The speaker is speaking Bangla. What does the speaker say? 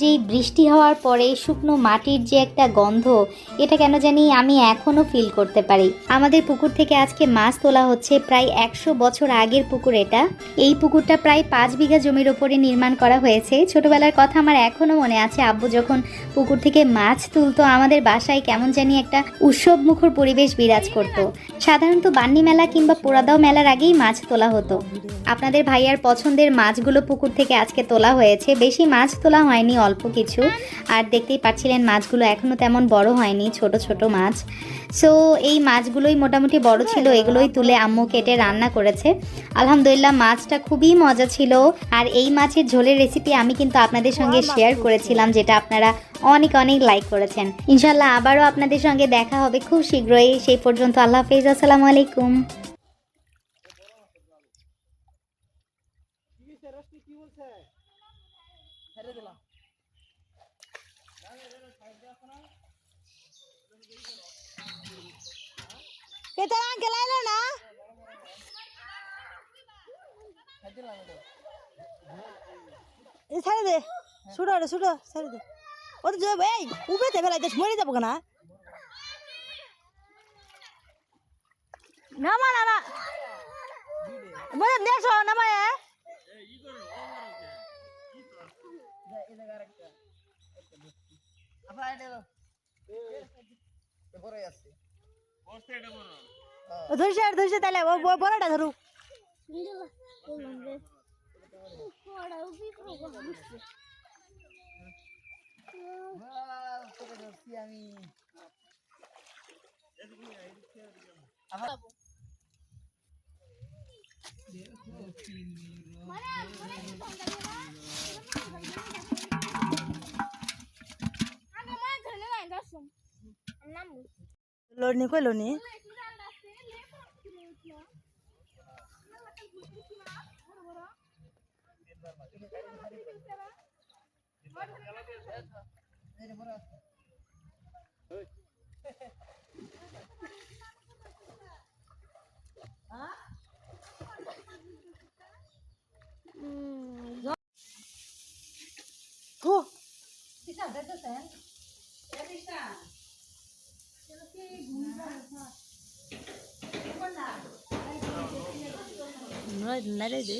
যেই বৃষ্টি হওয়ার পরে শুকনো মাটির যে একটা গন্ধ, এটা কেন জানি আমি এখনও ফিল করতে পারি। আমাদের পুকুর থেকে আজকে মাছ তোলা হচ্ছে প্রায় একশো বছর আগের পুকুর এটা। এই পুকুরটা প্রায় পাঁচ বিঘা জমির ওপরে নির্মাণ করা হয়েছে। ছোটবেলার কথা আমার এখনও মনে আছে, আব্বু যখন পুকুর থেকে মাছ তুলতো, আমাদের বাসায় কেমন জানি একটা উৎসব মুখর পরিবেশ বিরাজ করতো। সাধারণত বান্নি মেলা কিংবা পোড়াদাও মেলার আগেই মাছ তোলা হতো। আপনাদের ভাইয়ার পছন্দের মাছগুলো পুকুর থেকে আজকে তোলা হয়েছে। বেশি মাছ তোলা হয়নি অল্প কিছু। আর দেখতেই পাচ্ছিলেন মাছগুলো এখনও তেমন বড় হয়নি, ছোট ছোট মাছ। সো এই মাছগুলোই মোটামুটি বড় ছিল, এগুলোই তুলে আম্মু কেটে রান্না করেছে। আলহামদুলিল্লাহ, মাছটা খুবই মজা ছিল। আর এই মাছের ঝোলের রেসিপি আমি কিন্তু আপনাদের সঙ্গে শেয়ার করেছিলাম, যেটা আপনারা অনেক অনেক লাইক করেছেন। ইনশাল্লাহ আবারও আপনাদের সঙ্গে দেখা হবে খুব শীঘ্রই। সেই পর্যন্ত আল্লাহ হাফিজ, আসসালামু আলাইকুম। এটা আঙ্কেল আইলো না? ছাড়ি দে। ছুটো রে ছুটো ছাড়ি দে। ও তো যাবে এই উপরে উপরেতে ফেলাইতে মরে যাব না নামা না না। মানে দেখছ নামায় ধরছে আর ধরছে তাহলে বড়টা ধরু লোনি কই লোনি Go. Nói ഞങ്ങൾ ഇന്നലെ ഇത്